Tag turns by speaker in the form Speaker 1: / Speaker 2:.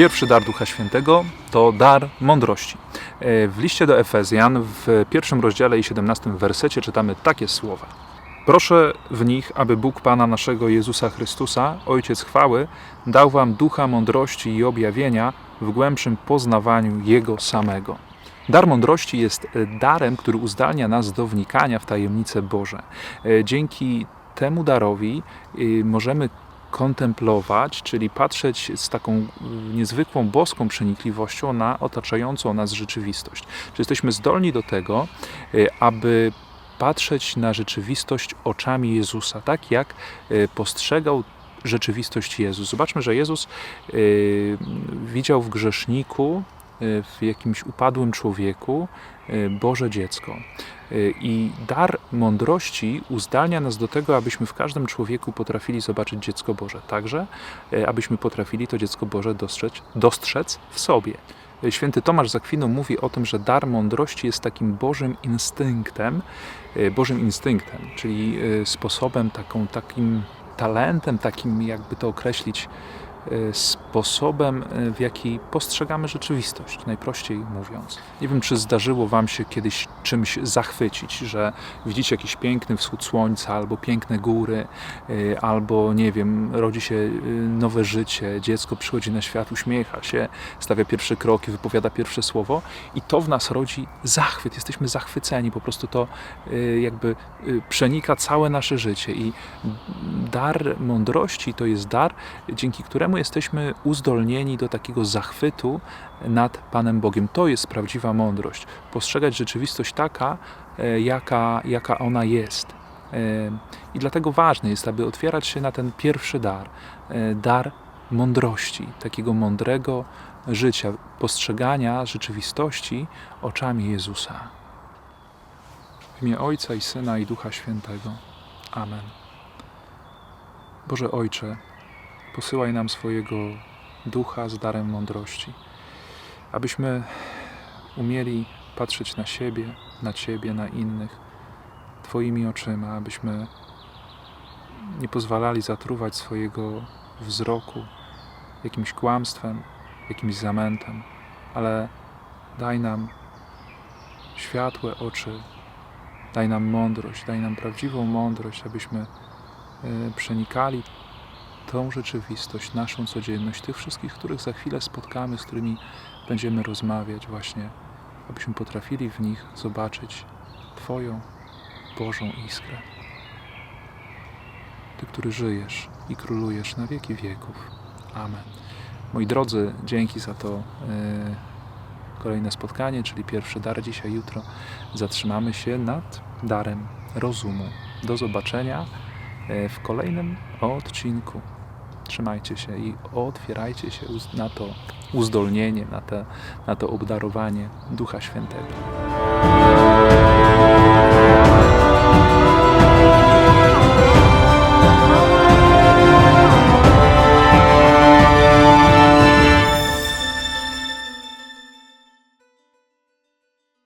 Speaker 1: Pierwszy dar Ducha Świętego to dar mądrości. E, W liście do Efezjan w pierwszym rozdziale i 17 wersecie czytamy takie słowa. Proszę w nich, aby Bóg Pana naszego Jezusa Chrystusa, Ojciec chwały, dał wam ducha mądrości i objawienia w głębszym poznawaniu Jego samego. Dar mądrości jest e, darem, który uzdalnia nas do wnikania w tajemnice Boże. E, Dzięki temu darowi możemy kontemplować, czyli patrzeć z taką y, niezwykłą boską przenikliwością na otaczającą nas rzeczywistość. Czy jesteśmy zdolni do tego, y, aby patrzeć na rzeczywistość oczami Jezusa, tak jak y, postrzegał rzeczywistość Jezus. Zobaczmy, że Jezus widział w grzeszniku, w jakimś upadłym człowieku y, Boże dziecko. Y, I dar mądrości uzdalnia nas do tego, abyśmy w każdym człowieku potrafili zobaczyć dziecko Boże. Także, y, abyśmy potrafili to dziecko Boże dostrzec, dostrzec w sobie. Y, Święty Tomasz z Akwinu mówi o tym, że dar mądrości jest takim Bożym instynktem, y, Bożym instynktem, czyli y, sposobem, taką, takim talentem, takim jakby to określić, y, sposobem, y, w jaki postrzegamy rzeczywistość, najprościej mówiąc. Nie wiem, czy zdarzyło Wam się kiedyś czymś zachwycić, że widzicie jakiś piękny wschód słońca, albo piękne góry, y, albo nie wiem, rodzi się y, nowe życie, dziecko przychodzi na świat, uśmiecha się, stawia pierwsze kroki, wypowiada pierwsze słowo i to w nas rodzi zachwyt. Jesteśmy zachwyceni, po prostu to y, jakby y, przenika całe nasze życie i dar mądrości to jest dar, dzięki któremu jesteśmy uzdolnieni do takiego zachwytu nad Panem Bogiem. To jest prawdziwa mądrość. Postrzegać rzeczywistość taka, e, jaka, jaka ona jest. E, I dlatego ważne jest, aby otwierać się na ten pierwszy dar, e, dar mądrości, takiego mądrego życia, postrzegania rzeczywistości oczami Jezusa. W imię Ojca i Syna i Ducha Świętego. Amen. Boże Ojcze, posyłaj nam swojego ducha z darem mądrości, abyśmy umieli patrzeć na siebie, na Ciebie, na innych Twoimi oczyma, abyśmy nie pozwalali zatruwać swojego wzroku jakimś kłamstwem, jakimś zamętem, ale daj nam światłe oczy, daj nam mądrość, daj nam prawdziwą mądrość, abyśmy e, przenikali tą rzeczywistość, naszą codzienność, tych wszystkich, których za chwilę spotkamy, z którymi będziemy rozmawiać, właśnie, abyśmy potrafili w nich zobaczyć Twoją Bożą iskrę. Ty, który żyjesz i królujesz na wieki wieków. Amen. Moi drodzy, dzięki za to e, kolejne spotkanie, czyli pierwszy dar dzisiaj, jutro. Zatrzymamy się nad darem rozumu. Do zobaczenia e, w kolejnym odcinku. Trzymajcie się i otwierajcie się na to uzdolnienie, na, te, na to obdarowanie Ducha Świętego.